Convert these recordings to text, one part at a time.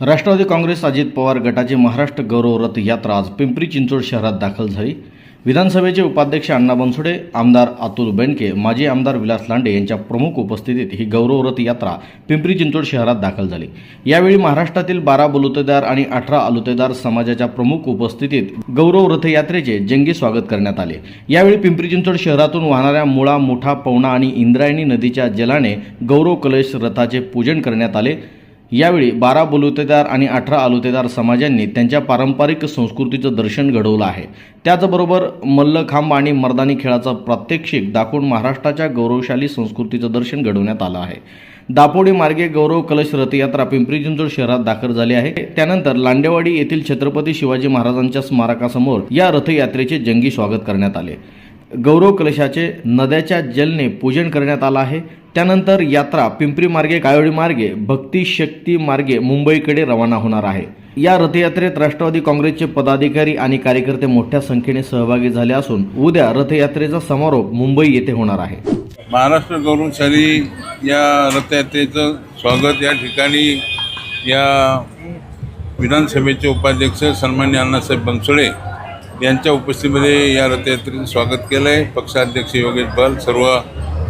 राष्ट्रवादी काँग्रेस अजित पवार गटाची महाराष्ट्र गौरव रथ यात्रा आज पिंपरी चिंचवड शहरात दाखल झाली. विधानसभेचे उपाध्यक्ष अण्णा बनसोडे आमदार अतुल बेंडके माजी आमदार विलास लांडे यांच्या प्रमुख उपस्थितीत ही गौरव रथ यात्रा पिंपरी चिंचवड शहरात दाखल झाली. यावेळी महाराष्ट्रातील बारा बलुतेदार आणि अठरा आलुतेदार समाजाच्या प्रमुख उपस्थितीत गौरव रथयात्रेचे जंगी स्वागत करण्यात आले. यावेळी पिंपरी चिंचवड शहरातून वाहणाऱ्या मुळा मोठा पवना आणि इंद्रायणी नदीच्या जलाने गौरव कलश रथाचे पूजन करण्यात आले. यावेळी बारा बलुतेदार आणि अठरा आलुतेदार समाजांनी त्यांच्या पारंपरिक संस्कृतीचं दर्शन घडवलं आहे. त्याचबरोबर मल्लखांब आणि मर्दानी खेळाचा प्रात्यक्षिक दाखवून महाराष्ट्राच्या गौरवशाली संस्कृतीचं दर्शन घडवण्यात आलं आहे. दापोडी मार्गे गौरव कलश रथयात्रा पिंपरी चिंचवड शहरात दाखल झाली आहे. त्यानंतर लांडेवाडी येथील छत्रपती शिवाजी महाराजांच्या स्मारकासमोर या रथयात्रेचे जंगी स्वागत करण्यात आले. गौरव कलशाचे नद्याच्या जलने पूजन करण्यात आलं आहे. त्यानंतर यात्रा पिंपरी मार्गे कायोडी मार्गे भक्ती शक्ती मार्गे मुंबईकडे रवाना होणार आहे. या रथयात्रेत राष्ट्रवादी काँग्रेसचे पदाधिकारी आणि कार्यकर्ते मोठ्या संख्येने सहभागी झाले असून उद्या रथयात्रेचा समारोप मुंबई येथे होणार आहे. महाराष्ट्र गौरवशाली या रथयात्रेचं स्वागत या ठिकाणी या विधानसभेचे उपाध्यक्ष सन्मान्य अण्णासाहेब बनसोडे यांच्या उपस्थितीमध्ये या रथयात्रेचं स्वागत केलं आहे पक्षाध्यक्ष योगेश बल सर्व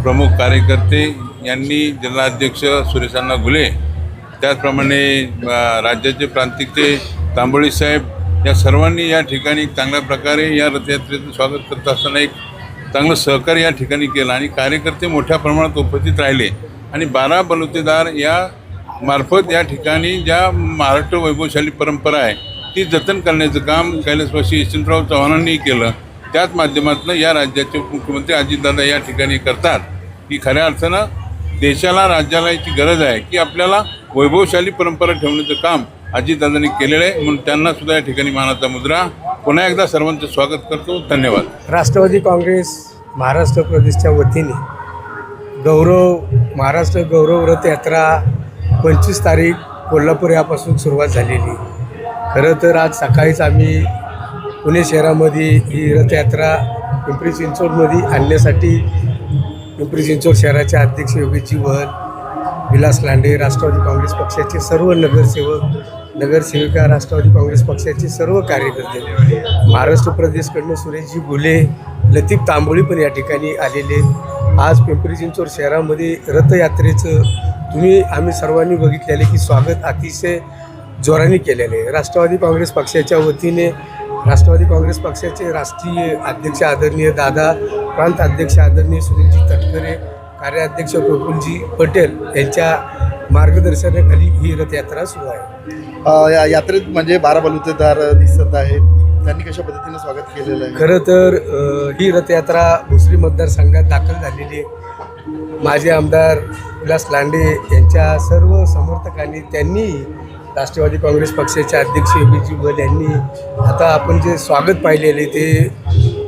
प्रमुख कार्यकर्ते यांनी जिल्हाध्यक्ष सुरेशांना घुले त्याचप्रमाणे राज्याचे प्रांतिकचे तांबोळी साहेब या सर्वांनी या ठिकाणी चांगल्या प्रकारे या रथयात्रेचं स्वागत करत असताना एक चांगलं सहकार्य या ठिकाणी केलं आणि कार्यकर्ते मोठ्या प्रमाणात उपस्थित राहिले. आणि बारा बलुतेदार या मार्फत या ठिकाणी ज्या महाराष्ट्र वैभवशाली परंपरा आहे ती जतन करण्याचं काम कैलासवासी यशवंतराव चव्हाणांनी केलं. त्याच माध्यमातून या राज्याचे मुख्यमंत्री अजितदादा या ठिकाणी करतात. की खऱ्या अर्थानं देशाला राज्याला याची गरज आहे की आपल्याला वैभवशाली परंपरा ठेवण्याचं काम अजितदादांनी केलेलं आहे. म्हणून त्यांना सुद्धा या ठिकाणी मानाचा मुद्रा. पुन्हा एकदा सर्वांचं स्वागत करतो. धन्यवाद. राष्ट्रवादी काँग्रेस महाराष्ट्र प्रदेशच्या वतीने गौरव महाराष्ट्र गौरव रथ यात्रा पंचवीस तारीख कोल्हापूर यापासून सुरुवात झालेली. खरं तर आज सकाळीच आम्ही पुणे शहरामध्ये ही रथयात्रा पिंपरी चिंचवडमध्ये आणण्यासाठी पिंपरी चिंचवड शहराचे अध्यक्ष योगेशजी वहल विलास लांडे राष्ट्रवादी काँग्रेस पक्षाचे सर्व नगरसेवक नगरसेविका राष्ट्रवादी काँग्रेस पक्षाचे सर्व कार्यकर्ते महाराष्ट्र प्रदेशकडनं सुरेशजी गुले लतीफ तांबोळी पण या ठिकाणी आलेले. आज पिंपरी चिंचवड शहरामध्ये रथयात्रेचं तुम्ही आम्ही सर्वांनी बघितलेले की स्वागत अतिशय जोराने केलेले आहे. राष्ट्रवादी काँग्रेस पक्षाच्या वतीने राष्ट्रवादी काँग्रेस पक्षाचे राष्ट्रीय अध्यक्ष आदरणीय दादा प्रांत अध्यक्ष आदरणीय सुनीलजी तटकरे कार्याध्यक्ष प्रफुलजी पटेल यांच्या मार्गदर्शनाखाली ही रथयात्रा सुरू आहे. या यात्रेत म्हणजे बारा बलुतेदार दिसत आहेत. त्यांनी कशा पद्धतीने स्वागत केलेलं आहे? खरं तर ही रथयात्रा भोसरी मतदारसंघात दाखल झालेली आहे. माजी आमदार विलास लांडे यांच्या सर्व समर्थकांनी त्यांनी राष्ट्रवादी काँग्रेस पक्षाचे अध्यक्ष योगीजी बल यांनी आता आपण जे स्वागत पाहिलेले ते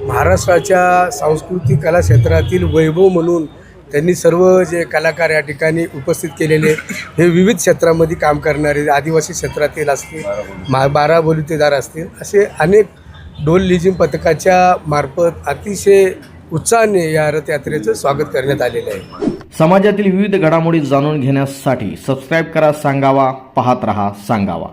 महाराष्ट्राच्या सांस्कृतिक कला क्षेत्रातील वैभव म्हणून त्यांनी सर्व जे कलाकार या ठिकाणी उपस्थित केलेले हे विविध क्षेत्रामध्ये काम करणारे आदिवासी क्षेत्रातील असतील मा बारा बोलुतेदार असतील असे अनेक डोल लिजिम पथकाच्या मार्फत अतिशय उत्साहाने या रथयात्रेचं स्वागत करण्यात आलेलं आहे. समाजातील विविध घडामोडी जाणून घेण्यासाठी सबस्क्राईब करा सांगावा पाहत रहा सांगावा.